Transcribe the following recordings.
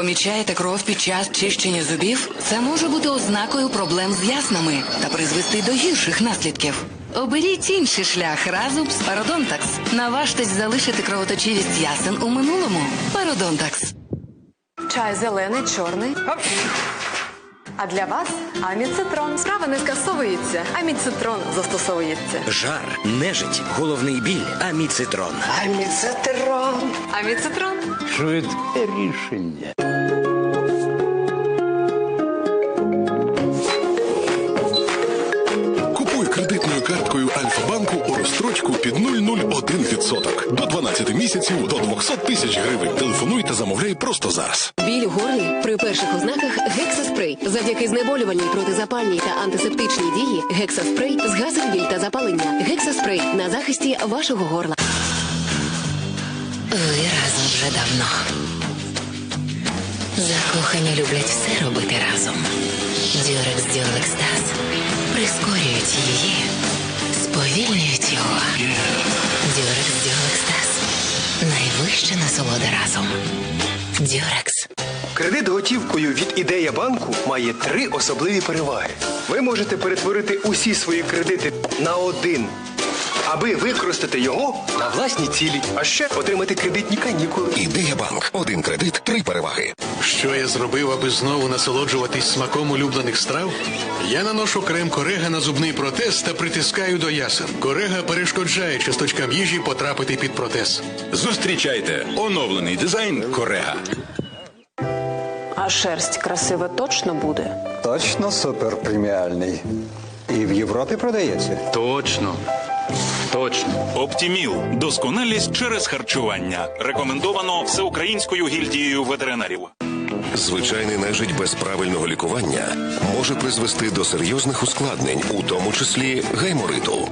Помічаєте кров під час чищення зубів? Це може бути ознакою проблем з яснами та призвести до гірших наслідків. Оберіть інший шлях разом з Пародонтакс. Наважтесь залишити кровоточивість ясен у минулому. Пародонтакс. Чай зелений, чорний. А для вас аміцитрон. Справа не скасовується. Аміцитрон застосовується. Жар, нежить, головний біль, аміцитрон. Аміцитрон. Аміцитрон. Швидке рішення. Карткою Альфа-банку у розстрочку під 001%. До 12 місяців до 200 тисяч гривень. Телефонуй та замовляй просто зараз. Біль у горлі при перших ознаках гексаспрей. Завдяки знеболювальній протизапальній та антисептичній дії гексаспрей згасить біль та запалення. Гексаспрей на захисті вашого горла. Ви разом вже давно. Закохані люблять все робити разом. Дюрекс Дюрекстаз прискорюють її, сповільнюють його. Дюрекс Дюрекстаз найвища насолода разом. Дюрекс. Кредит готівкою від ідея банку має три особливі переваги. Ви можете перетворити усі свої кредити на один, аби використати його на власні цілі, а ще отримати кредитні канікули. Ідея банк. Один кредит, три переваги. Що я зробив, аби знову насолоджуватись смаком улюблених страв? Я наношу крем корега на зубний протез та притискаю до ясен. Корега перешкоджає часточкам їжі потрапити під протез. Зустрічайте оновлений дизайн Корега. А шерсть красива точно буде. Точно суперпреміальний. І в Європі продається. Точно. Точно. Оптіміл. Досконалість через харчування. Рекомендовано всеукраїнською гільдією ветеринарів. Звичайний нежить без правильного лікування може призвести до серйозних ускладнень, у тому числі гаймориту.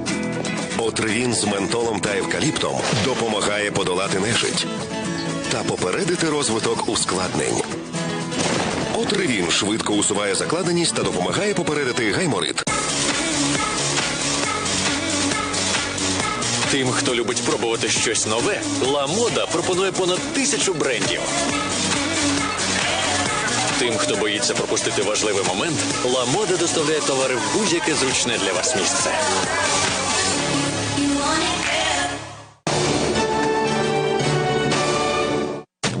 Отривін з ментолом та евкаліптом допомагає подолати нежить та попередити розвиток ускладнень. Отривін швидко усуває закладеність та допомагає попередити гайморит. Тим, хто любить пробувати щось нове, Ла Мода пропонує понад тисячу брендів. Тим, хто боїться пропустити важливий момент, Ла Мода доставляє товари в будь-яке зручне для вас місце.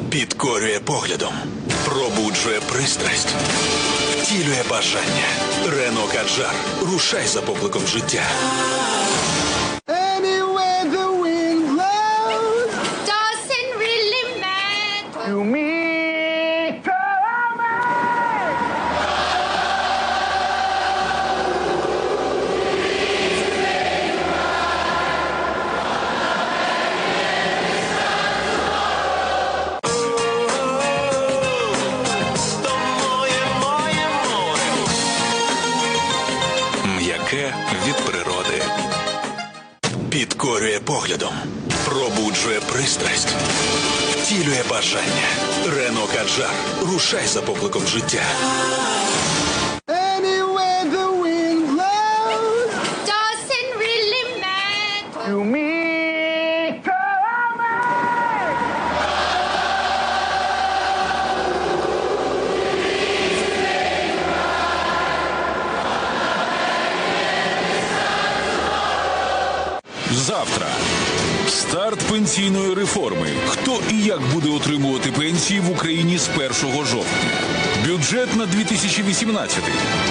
Підкорює поглядом. Пробуджує пристрасть. Втілює бажання. Рено Каджар. Рушай за покликом життя. М'яке від природи. Підкорює поглядом. Пробуджує пристрасть. Втілює бажання. Рено Каджар. Рушай за покликом життя. Завтра старт пенсійної реформи. Хто і як буде отримувати пенсії в Україні з 1 жовтня? Бюджет на 2018.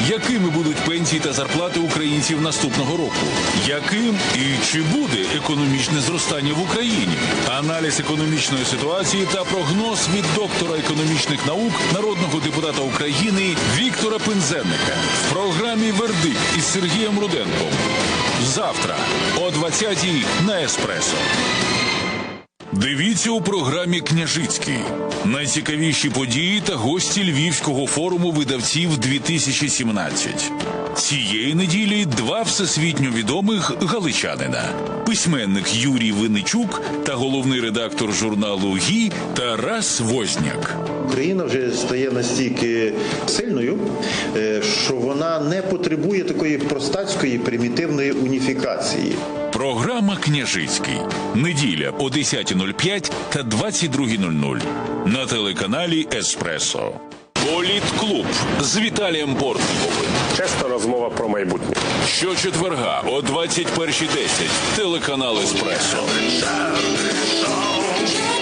Якими будуть пенсії та зарплати українців наступного року? Яким і чи буде економічне зростання в Україні? Аналіз економічної ситуації та прогноз від доктора економічних наук, народного депутата України Віктора Пинзенника в програмі Вердикт із Сергієм Руденком. Завтра о 20-й на Еспресо. Дивіться у програмі Княжицький. Найцікавіші події та гості Львівського форуму видавців 2017. Цієї неділі два всесвітньо відомих галичанина: письменник Юрій Винничук та головний редактор журналу ГІ Тарас Возняк. Україна вже стає настільки сильною, е, що вона не потребує такої простацької примітивної уніфікації. Програма Княжицький. Неділя о 10.05 та 22.00 на телеканалі Еспресо. Політклуб з Віталієм Портніковим. Чесна розмова про майбутнє. Щочетверга о 21.10 телеканал Еспресо. Шарний шоу.